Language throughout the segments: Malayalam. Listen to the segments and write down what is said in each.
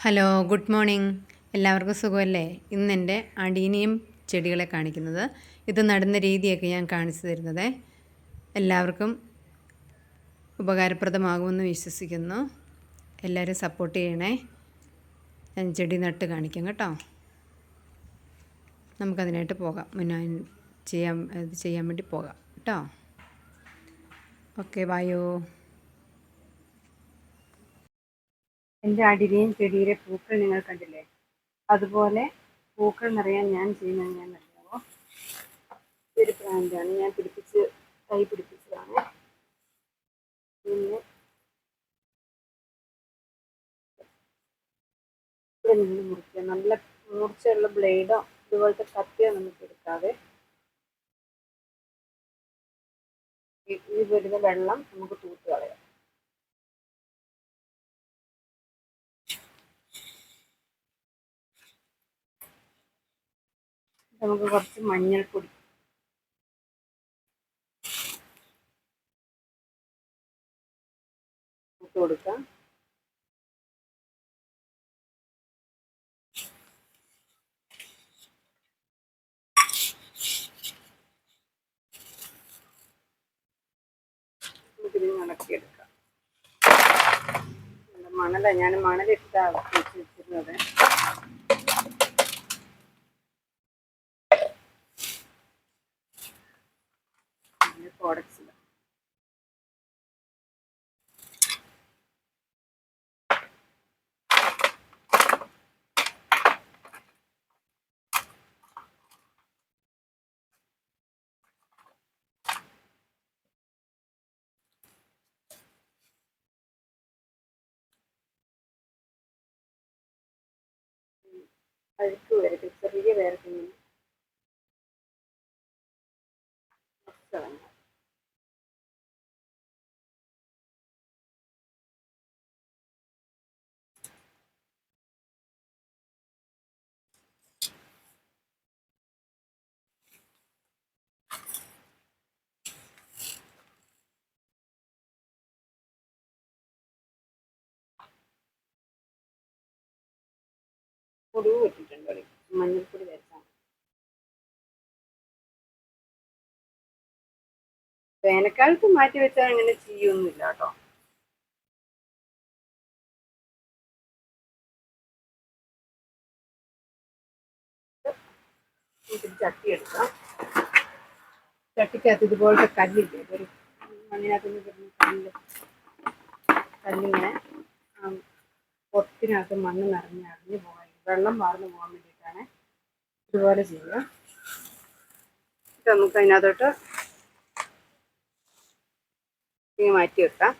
Hello good morning. എല്ലാവർക്കും സുഖമല്ലേ? ഇന്ന് എന്റെ അടീനിയം ചെടികളെ കാണിക്കുന്നത്. ഇത് നടുന്ന രീതിയൊക്കെ ഞാൻ കാണിച്ചു തരുന്നത്. എല്ലാവർക്കും ഉപകാരപ്രദമാകുമെന്ന് വിശ്വസിക്കുന്നു. എല്ലാവരും സപ്പോർട്ട് ചെയ്യണേ. ഞാൻ ചെടി നട്ട് കാണിക്കാം കേട്ടോ. നമുക്കതിനായിട്ട് പോകാം. മുന്നേ ചെയ്യാൻ ഇത് ചെയ്യാൻ വേണ്ടി പോകാം കേട്ടോ. ഓക്കെ വായോ എന്റെ അടിയിലെയും ചെടിയിലെ പൂക്കൾ നിങ്ങൾ കണ്ടില്ലേ? അതുപോലെ പൂക്കൾ നിറയാൻ ഞാൻ ചെയ്യുന്നത് ഞാൻ അറിയാമോ ഇതൊരു പ്ലാന്റാണ് ഞാൻ പിടിപ്പിച്ച് കൈ പിടിപ്പിച്ചതാണ്. പിന്നെ ഇവിടെ നിന്ന് മുറിക്കുക. നല്ല മൂർച്ചയുള്ള ബ്ലേഡോ ഇതുപോലത്തെ കത്തിയോ നമുക്ക് എടുക്കാതെ ഈ വരുന്ന വെള്ളം നമുക്ക് തൂത്ത് കളയാം. നമുക്ക് കുറച്ച് മഞ്ഞൾപ്പൊടി ഇട്ട് കൊടുക്കാം. നല്ല മണല ഞാൻ മണലിട്ടാണ് വെച്ച് വെച്ചിരുന്നത്. പിന്നെ പ്രോഡക്ട്സ് അഴുക്ക് വരട്ടെ പൊടിവ് വെച്ചിട്ടുണ്ട് ഒരു മഞ്ഞൾപ്പൊടി തേച്ചാൽ വേനൽക്കാലത്ത് മാറ്റി വെച്ചാൽ അങ്ങനെ ചെയ്യൊന്നുമില്ല കേട്ടോ. ചട്ടിയെടുക്കാം ചട്ടിക്കകത്ത് ഇതുപോലത്തെ കല്ലില്ലേ? ഒരു മണ്ണിനകത്ത് കല്ല്. കല്ലിങ്ങനെ പൊട്ടിനകത്ത് മണ്ണ് നിറഞ്ഞ് അറിഞ്ഞു പോകാൻ വെള്ളം വാർന്നു പോകാൻ വേണ്ടിയിട്ടാണ് ഇതുപോലെ ചെയ്യുക. നമുക്ക് അതിനകത്തോട്ട് ഇനി മാറ്റി വെക്കാം.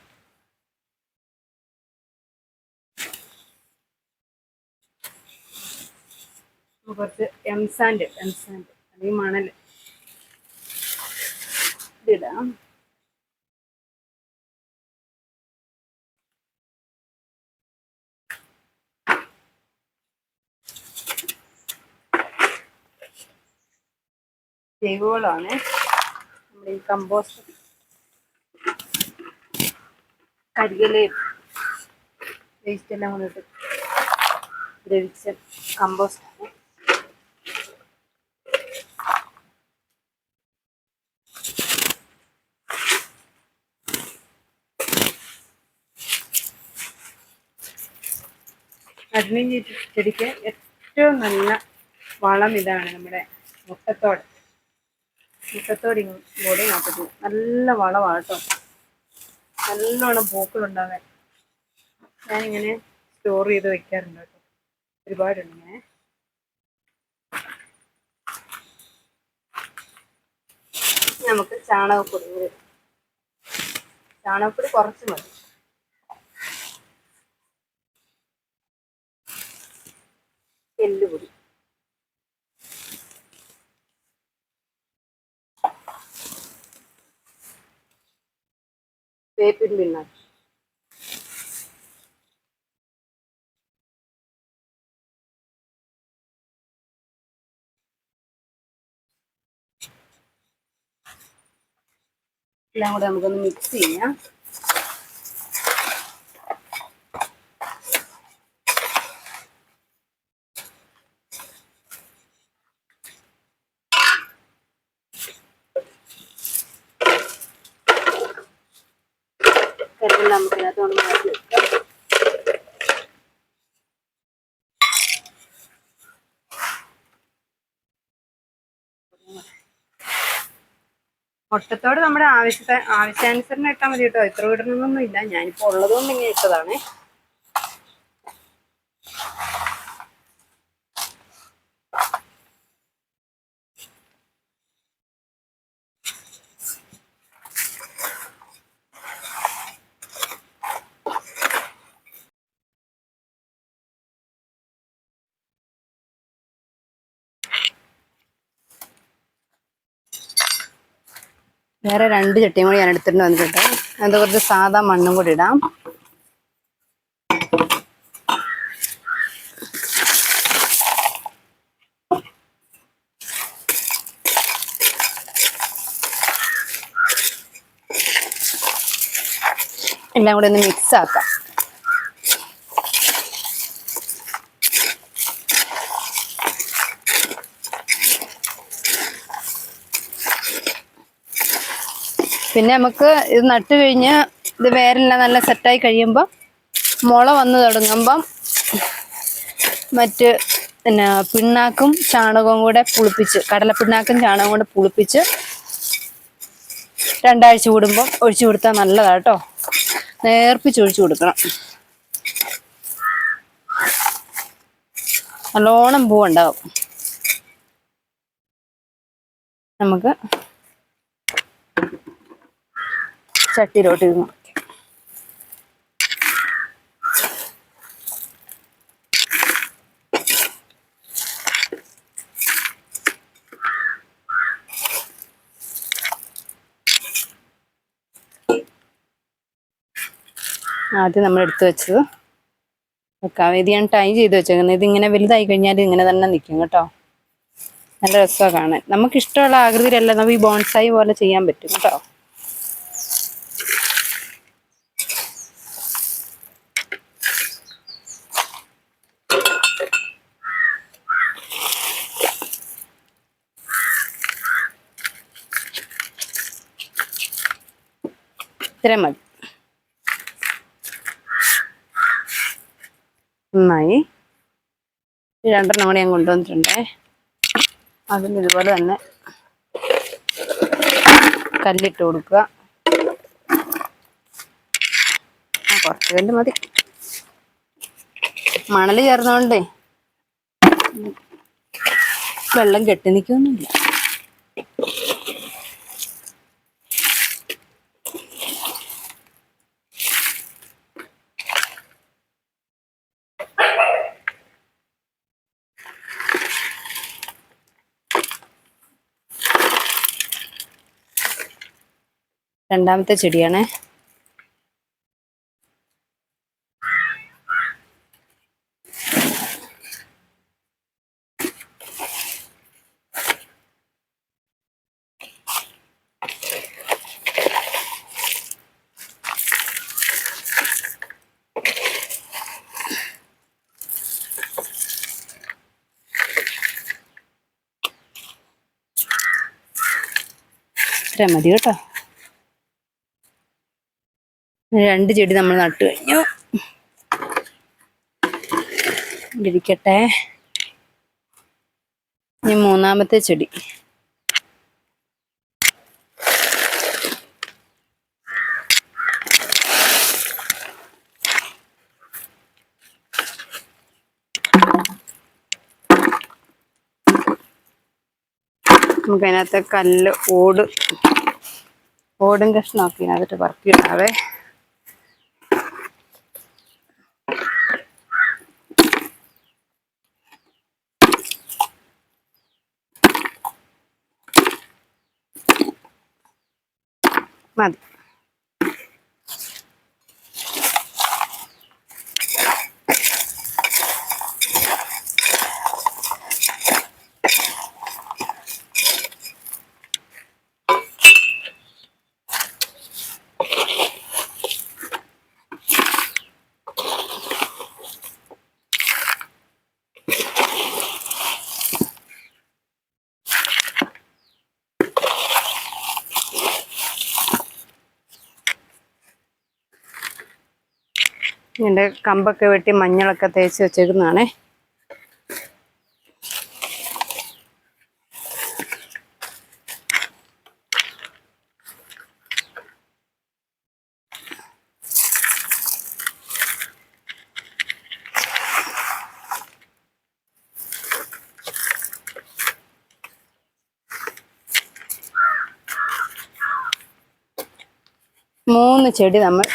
കുറച്ച് എംസാൻഡ് എംസാൻഡ് അല്ലെങ്കിൽ മണൽ ഇതിടാം. ജൈവവളമാണ് നമ്മുടെ ഈ കമ്പോസ്റ്റ് കരികലയും വേസ്റ്റ് എല്ലാം കൊണ്ടിട്ട് ദ്രവിച്ച കമ്പോസ്റ്റ് ആണ്. അഡ്മിൻ ചെടിക്ക് ഏറ്റവും നല്ല വളം ഇതാണ് നമ്മുടെ മുട്ടത്തോട്. മുട്ടത്തോട് കൂടി നോക്കട്ടെ നല്ല വളമാണ് കേട്ടോ നല്ലോണം പൂക്കളുണ്ടാവാൻ. ഞാനിങ്ങനെ സ്റ്റോർ ചെയ്ത് വെക്കാറുണ്ട് കേട്ടോ ഒരുപാടുണ്ട് ഇങ്ങനെ. നമുക്ക് ചാണകപ്പൊടി ചാണകപ്പൊടി കുറച്ച് മതി. വേപ്പിൻ പിണ്ണാക്ക് എല്ലാം കൂടെ നമുക്കൊന്ന് മിക്സ് ചെയ്യാം. നമുക്ക് ഇതിനകത്ത് കൊണ്ട് മാറ്റി വെക്കാം. മുട്ടത്തോട് നമ്മുടെ ആവശ്യത്തെ ആവശ്യാനുസരണം ഇട്ടാൽ മതി കേട്ടോ ഇത്ര ഇടണമെന്നൊന്നും ഇല്ല ഞാനിപ്പോൾ ഉള്ളതുകൊണ്ട് ഇങ്ങനെ ഇട്ടതാണ്. വേറെ രണ്ട് ചട്ടിയും കൂടി ഞാൻ എടുത്തിട്ട് വന്നിട്ടുണ്ട്. അത് കുറച്ച് സാധാ മണ്ണും കൂടി ഇടാം. എല്ലാം കൂടി ഒന്ന് മിക്സ് ആക്കാം. പിന്നെ നമുക്ക് ഇത് നട്ട് കഴിഞ്ഞ് ഇത് വേരെല്ലാം നല്ല സെറ്റായി കഴിയുമ്പോൾ മുള വന്ന് തുടങ്ങുമ്പം മറ്റ് പിന്നെ പിണ്ണാക്കും ചാണകവും കൂടെ പുളിപ്പിച്ച് കടലപ്പിണ്ണാക്കും ചാണകവും കൂടെ പുളിപ്പിച്ച് രണ്ടാഴ്ച കൂടുമ്പം ഒഴിച്ചു കൊടുത്താൽ നല്ലതാട്ടോ നേർപ്പിച്ച് ഒഴിച്ചു കൊടുക്കണം. നല്ലോണം പൂവുണ്ടാവും. നമുക്ക് ചട്ടിയിലോട്ട് ഇത് ആദ്യം നമ്മൾ എടുത്തു വെച്ചത് വെക്കാം. ഇത് ഞാൻ ടൈ ചെയ്ത് വെച്ചേക്കുന്നത്. ഇത് ഇങ്ങനെ വലുതായി കഴിഞ്ഞാൽ ഇങ്ങനെ തന്നെ നിൽക്കും കേട്ടോ. നല്ല രസമാണ് കാണാൻ. നമുക്ക് ഇഷ്ടമുള്ള ആകൃതിയിലല്ല നമുക്ക് ഈ ബോൺസായി പോലെ ചെയ്യാൻ പറ്റും കേട്ടോ. ഇത്രയും മതി. നന്നായി. രണ്ടെണ്ണം കൂടി ഞാൻ കൊണ്ടുവന്നിട്ടുണ്ടേ. അതും ഇതുപോലെ തന്നെ കല്ലിട്ട് കൊടുക്കുക. കുറച്ച് കല്ല് മതി. മണൽ ചേർന്നോണ്ടേ വെള്ളം കെട്ടി നിൽക്കൊന്നുമില്ല രണ്ടാമത്തെ ചെടിയാണേ. ഇത്ര മതി കേട്ടോ. രണ്ട് ചെടി നമ്മൾ നട്ടു കഴിഞ്ഞു. ഇരിക്കട്ടെ. ഇനി മൂന്നാമത്തെ ചെടി. നമുക്ക് അതിനകത്ത് കല്ല് ഓട്. ഓടും കഷ്ണമൊക്കെ ഇതിനകത്ത് പറക്കിയിടാവേ. മതി എന്റെ കമ്പൊക്കെ വെട്ടി മഞ്ഞളൊക്കെ തേച്ച് വെച്ചേക്കുന്നതാണേ. മൂന്ന് ചെടി നമ്മൾ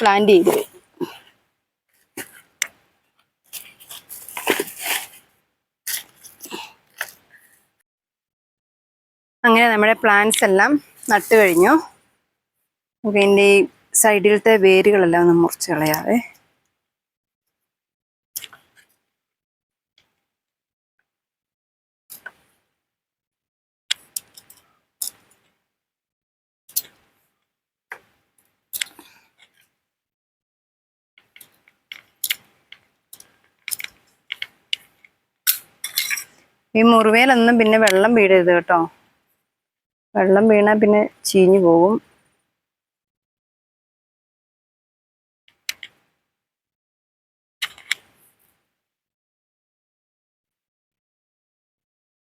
പ്ലാന്റ് ചെയ്ത് കഴിഞ്ഞു. അങ്ങനെ നമ്മുടെ പ്ലാന്റ്സ് എല്ലാം നട്ട് കഴിഞ്ഞു. നമുക്ക് ഇതിന്റെ ഈ സൈഡിലത്തെ വേരുകളെല്ലാം ഒന്ന് മുറിച്ച് കളയാവേ. ഈ മുറിവേലൊന്നും പിന്നെ വെള്ളം വീടരുത് കേട്ടോ. വെള്ളം വീണാൽ പിന്നെ ചീഞ്ഞു പോകും.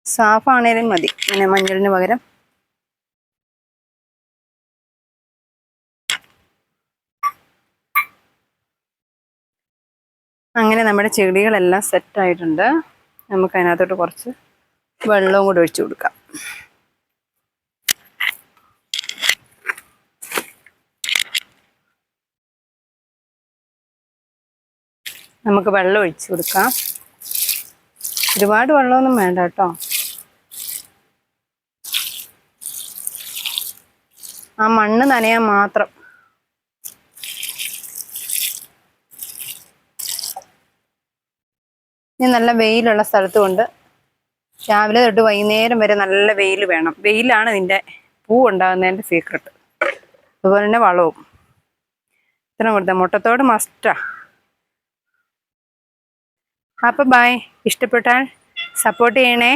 സാഫാണേലും മതി. ഇങ്ങനെ മഞ്ഞളിന് പകരം. അങ്ങനെ നമ്മുടെ ചെടികളെല്ലാം സെറ്റായിട്ടുണ്ട് നമുക്ക് അതിനകത്തോട്ട് കുറച്ച് വെള്ളവും കൂടെ ഒഴിച്ചു കൊടുക്കാം. നമുക്ക് വെള്ളം ഒഴിച്ചു കൊടുക്കാം. ഒരുപാട് വെള്ളമൊന്നും വേണ്ട കേട്ടോ. ആ മണ്ണ് നനയാൻ മാത്രം. ഇനി നല്ല വെയിലുള്ള സ്ഥലത്ത് കൊണ്ട് രാവിലെ തൊട്ട് വൈകുന്നേരം വരെ നല്ല വെയിൽ വേണം. വെയിലാണ് ഇതിന്റെ പൂ ഉണ്ടാകുന്നതിന്റെ സീക്രട്ട് അതുപോലെ തന്നെ വളവും. ഇത്ര കൊടുത്ത. മുട്ടത്തോട് മസ്റ്റാ അപ്പം ബായ് ഇഷ്ടപ്പെട്ടാൽ സപ്പോർട്ട് ചെയ്യണേ.